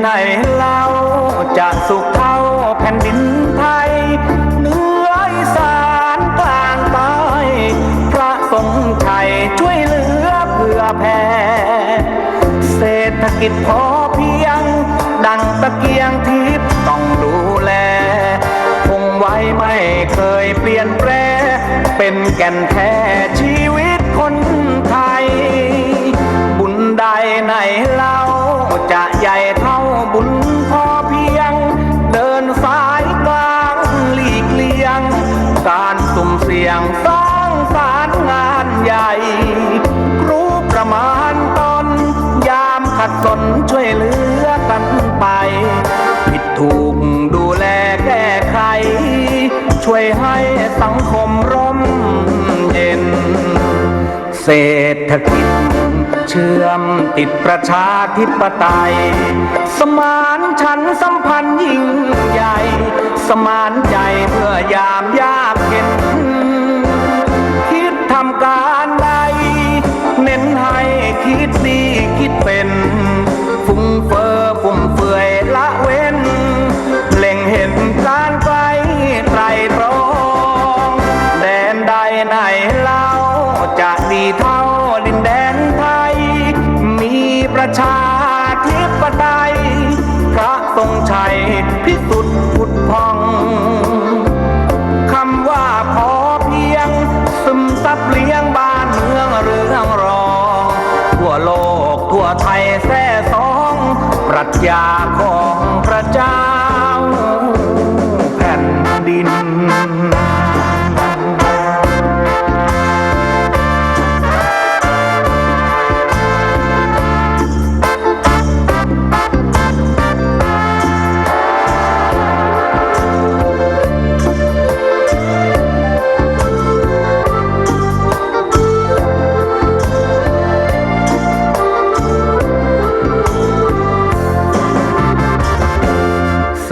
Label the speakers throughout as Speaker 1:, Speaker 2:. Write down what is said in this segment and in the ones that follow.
Speaker 1: ไหนเล่าจะสุขเท่าแผ่นดินไทยเหนืออีสานกลางใต้พระทรงชัยช่วยเหลือเพื่อแผ่เศรษฐกิจพอเพียง ดังตะเกียงทิพย์ต้องดูแล คงไว้ไม่เคยเปลี่ยนแปลเป็นแก่นแท้ชีวิตคนไทย บุญใดไหนเล่าจะใหญ่ ถูกดูแลแก้ไข ช่วยให้สังคมร่มเย็น เศรษฐกิจ เชื่อมติดประชาธิปไตย สมานฉันสัมพันธ์ยิ่งใหญ่ สมานใจเพื่อยามยา ประชาธิปไตยพระทรงชัยพิสุทธิ์ผุดพองคำว่าพอเพียง ซึมซับเลี้ยงบ้านเมืองเรืองรองทั่วโลกทั่วไทยแท้สอง ปรัชญาของพระเจ้า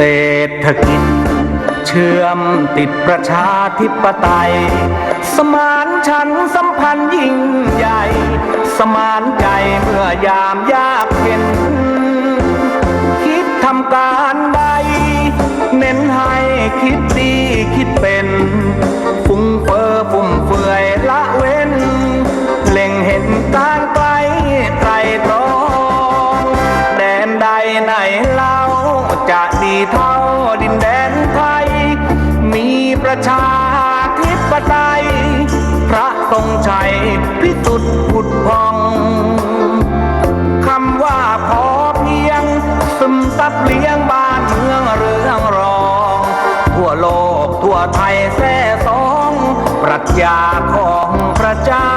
Speaker 1: ศรษฐกิจ เชื่อมติดประชาธิปไตย สมานฉันท์สัมพันธ์ยิ่งใหญ่ สมานใจเมื่อยามยากเข็น คิดทำการใด เน้นให้คิดดีคิดเป็น ฟุ้งเฟอ้อฟุ่มเฟือยละเว เท่าดินแดนไทย มีประชาธิปไตย พระทรงชัยพิสุทธิ์ผุดพอง คำว่าพอเพียง ซึมซับเลี้ยงบ้านเมืองเรืองรอง ทั่วโลกทั่วไทยแท้สอง ปรัชญาของพระเจ้า